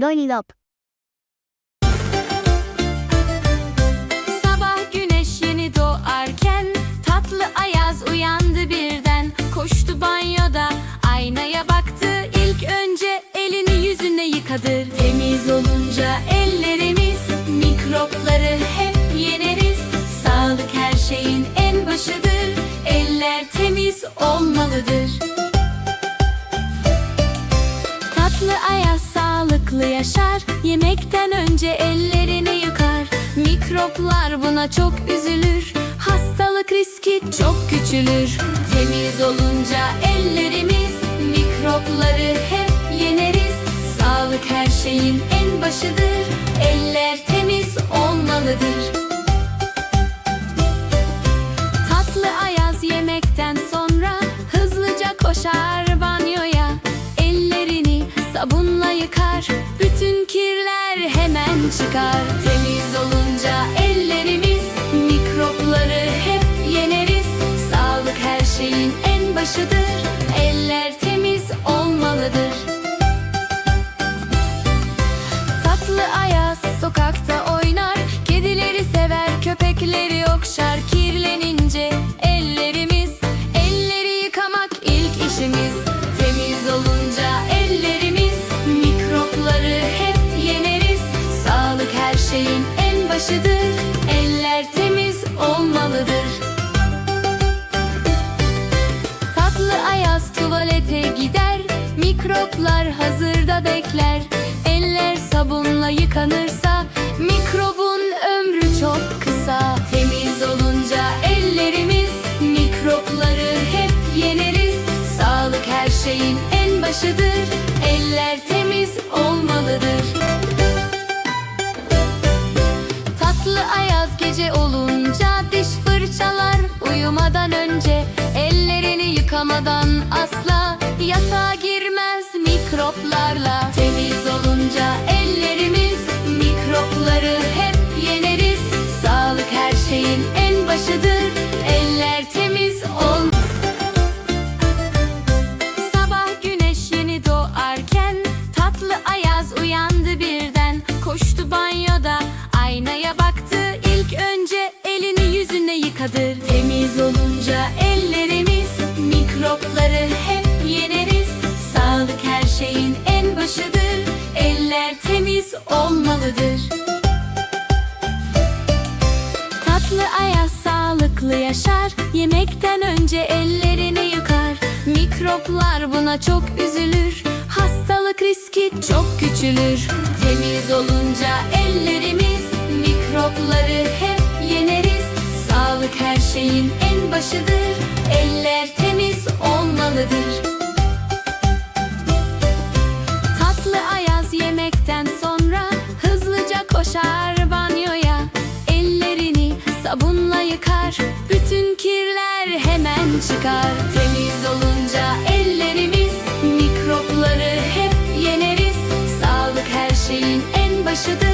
Lollipop. Sabah güneş yeni doğarken Tatlı Ayaz uyandı birden. Koştu banyoda aynaya baktı. İlk önce elini yüzüne yıkadı. Temiz olunca ellerimiz Mikropları hep yeneriz. Sağlık her şeyin en başıdır. Eller temiz olmalıdır Yemekten önce ellerini yıkar. Mikroplar buna çok üzülür. Hastalık riski çok küçülür. Temiz olunca ellerimiz Mikropları hep yeneriz. Sağlık her şeyin en başıdır. Eller temiz olmalıdır çıkar. Temiz olunca ellerimiz, mikropları hep yeneriz. Sağlık her şeyin en başıdır. Eller temiz olmalıdır. Tatlı Ayaz sokakta oynar Kedileri sever köpekleri okşar Kirlenince şeyin en başıdır. Eller temiz olmalıdır. Tatlı ayaz tuvalete gider Mikroplar hazırda bekler. Eller sabunla yıkanırsa Mikrobun ömrü çok kısa. Temiz olunca ellerimiz Mikropları hep yeneriz. Sağlık her şeyin en başıdır yatağa girmez mikroplarla. Temiz olunca Yemekten önce ellerini yıkar. Mikroplar buna çok üzülür. Hastalık riski çok küçülür. Temiz olunca ellerimiz Mikropları hep yeneriz. Sağlık her şeyin en başıdır. Eller hemen çıkar. Temiz olunca ellerimiz, mikropları hep yeneriz. Sağlık her şeyin en başıdır.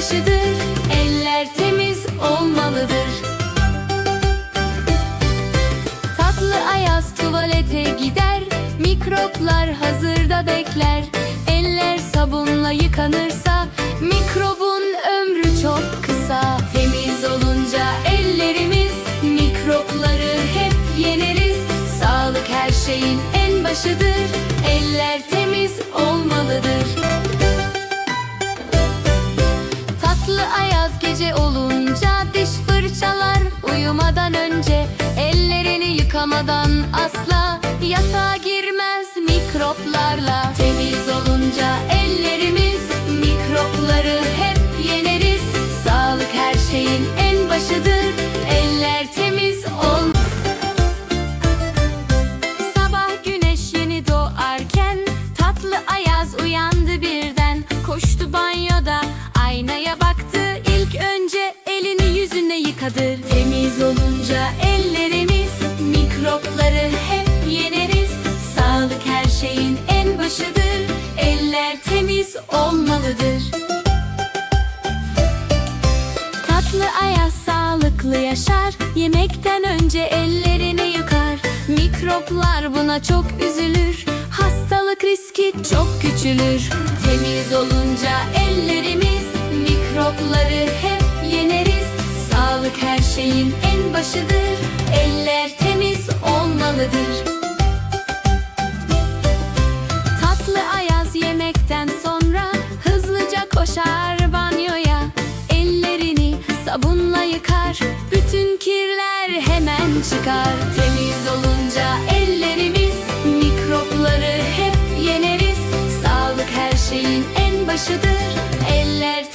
En başıdır Eller temiz olmalıdır. Tatlı ayaz tuvalete gider. Mikroplar hazırda bekler. Eller sabunla yıkanırsa Mikrobun ömrü çok kısa. Temiz olunca ellerimiz Mikropları hep yeneriz. Sağlık her şeyin en başıdır. Eller yıkamadan asla yatağa olmalıdır. Tatlı ayaz sağlıklı yaşar Yemekten önce ellerini yıkar. Mikroplar buna çok üzülür Hastalık riski çok küçülür. Temiz olunca ellerimiz Mikropları hep yeneriz. Sağlık her şeyin en başıdır Eller temiz olmalıdır yıkar, bütün kirler hemen çıkar. Temiz olunca ellerimiz mikropları hep yeneriz. Sağlık her şeyin en başıdır. Eller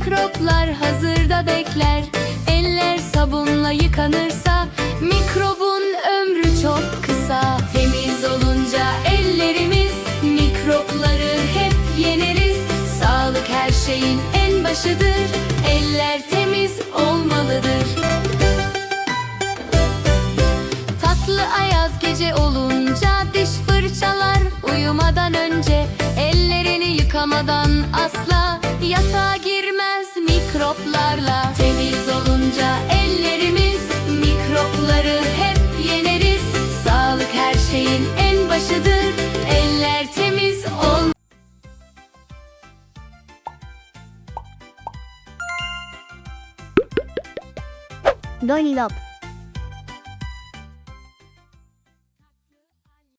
Mikroplar hazırda bekler. Eller sabunla yıkanırsa Mikrobun ömrü çok kısa. Temiz olunca ellerimiz Mikropları hep yeneriz. Sağlık her şeyin en başıdır. Eller temiz olmalıdır. Tatlı ayaz gece olunca diş fırçalar uyumadan önce ellerini yıkamadan asla yatağa girmez mikroplarla. Temiz olunca ellerimiz mikropları hep yeneriz. Sağlık her şeyin en başıdır. Eller temiz ol Lollipop